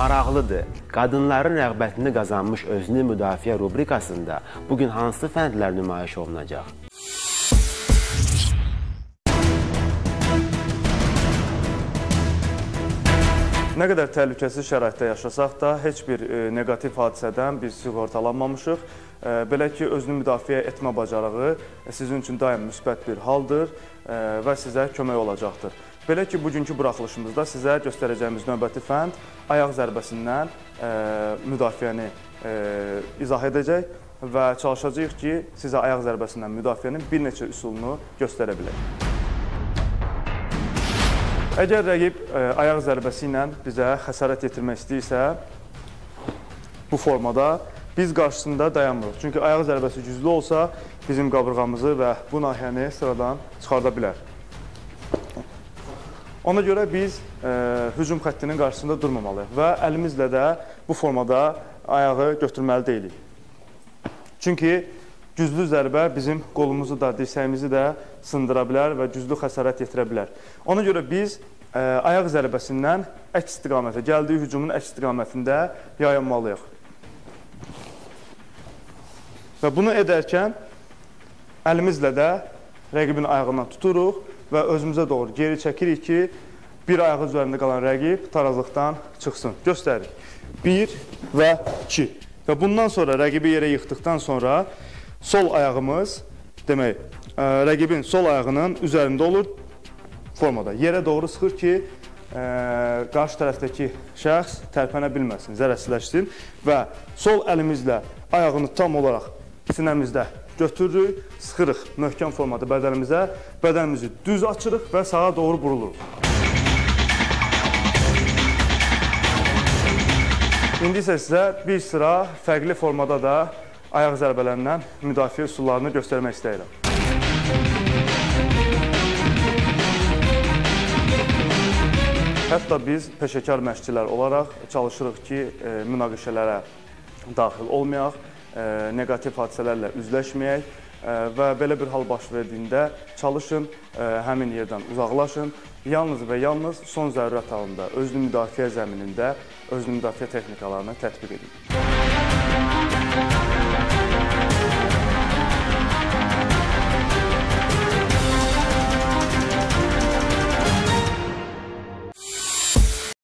Maraqlıdır. Qadınların rəğbətini qazanmış özünü müdafiə rubrikasında bu gün hansı fəndlər nümayiş olunacaq? Nə qədər təhlükəsiz şəraitdə yaşasaq da, heç bir e, neqativ hadisədən biz sığortalanmamışıq. E, belə ki, özünü müdafiə etmə bacarığı e, sizin üçün daim müsbət bir haldır və sizə kömək olacaqdır. Belə ki, bugünkü buraxılışımızda sizə göstərəcəyimiz növbəti fənd ayaq zərbəsindən müdafiəni izah edəcək və çalışacağıq ki, sizə ayaq zərbəsindən müdafiənin bir neçə üsulunu göstərə bilək. Əgər rəqib ə, e, ayaq zərbəsi ilə bizə xəsarət yetirmək istəyirsə, bu formada biz qarşısında dayanmırıq. Çünki ayaq zərbəsi güclü olsa, bizim qabırğamızı və bu nahiyəni sıradan çıxarda bilər. Ona görə biz ə, e, hücum xəttinin qarşısında durmamalıyıq və əlimizlə də bu formada ayağı götürməli deyilik. Çünki güclü zərbə bizim qolumuzu da, dirsəyimizi də sındıra bilər və güclü xəsarət yetirə bilər. Ona görə biz ə, e, ayaq zərbəsindən əks istiqamətə, gəldiyi hücumun əks istiqamətində yayınmalıyıq. Və bunu edərkən əlimizlə də rəqibin ayağından tuturuq və özümüzə doğru geri çəkirik ki, bir ayağı üzərində qalan rəqib tarazlıqdan çıxsın. Göstəririk. 1 və 2. Və bundan sonra rəqibi yerə yıxdıqdan sonra sol ayağımız demək, ə, rəqibin sol ayağının üzərində olur formada. Yerə doğru sıxır ki, ə, qarşı tərəfdəki şəxs tərpənə bilməsin, zərərsizləşsin və sol əlimizlə ayağını tam olaraq sinəmizdə götürürük, sıxırıq möhkəm formada bədənimizə, bədənimizi düz açırıq və sağa doğru buruluruq. İndi isə sizə bir sıra fərqli formada da ayaq zərbələrindən müdafiə üsullarını göstərmək istəyirəm. Hətta biz peşəkar məşqçilər olaraq çalışırıq ki, e, münaqişələrə daxil olmayaq, e, neqativ hadisələrlə üzləşməyək e, və belə bir hal baş verdiyində çalışın, həmin yerdən uzaqlaşın. Yalnız və yalnız son zərurət halında özünü müdafiə zəminində özünü müdafiə texnikalarını tətbiq edin.